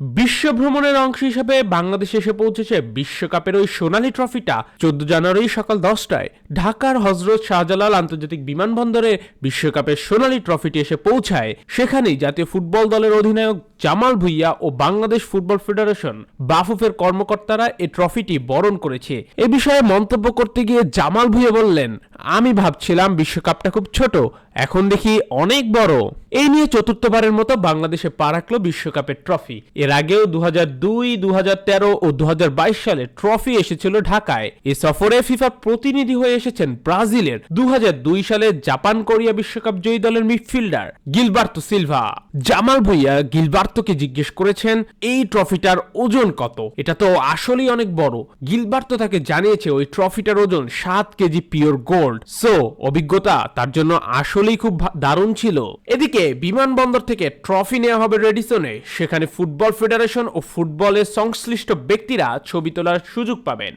বিশ্ব ভ্রমণের অংশ হিসেবে বাংলাদেশে এসে পৌঁছেছে বিশ্বকাপের ওই সোনালী ট্রফিটা। চোদ্দ জানুয়ারি সকাল দশটায় ঢাকার হজরত শাহজালাল আন্তর্জাতিক বিমানবন্দরে বিশ্বকাপের সোনালী ট্রফিটি এসে পৌঁছায়। সেখানেই জাতীয় ফুটবল দলের অধিনায়ক জামাল ভুইয়া ও বাংলাদেশ ফুটবল ফেডারেশন বাফুফের কর্মকর্তারা এই ট্রফিটি বরণ করেছে। এ বিষয়ে মন্তব্য করতে গিয়ে জামাল ভুইয়া বললেন আমি ভাবছিলাম বিশ্বকাপটা খুব ছোট, এখন দেখি অনেক বড়। এই নিয়ে চতুর্থবারের মতো বাংলাদেশে পা রাখল বিশ্বকাপের ট্রফি। এর আগেও দু দু ও দু হাজার বাইশ সালে ট্রফি এসেছিল ঢাকায়। এ সফরে ফিফা প্রতিনিধি হয়ে এসেছেন ব্রাজিলের দু হাজার দুই সালে জাপান কোরিয়া বিশ্বকাপ জয়ী দলের midfielder Gilberto Silva. Jamal Bhuiyan গিলবার্তোকে জিজ্ঞেস করেছেন, এই ট্রফিটার ওজন কত? এটা তো আসলেই অনেক বড়। গিলবার্তো তাকে জানিয়েছে, ওই ট্রফিটার ওজন সাত কেজি পিওর গোল্ড সো অভিজ্ঞতা, তার জন্য আসলেই খুব দারুণ ছিল। এদিকে, বিমানবন্দর থেকে ট্রফি নেওয়া হবে রেডিসনে। সেখানে ফুটবল ফেডারেশন ও ফুটবলের সংশ্লিষ্ট ব্যক্তিরা ছবি তোলার সুযোগ পাবেন।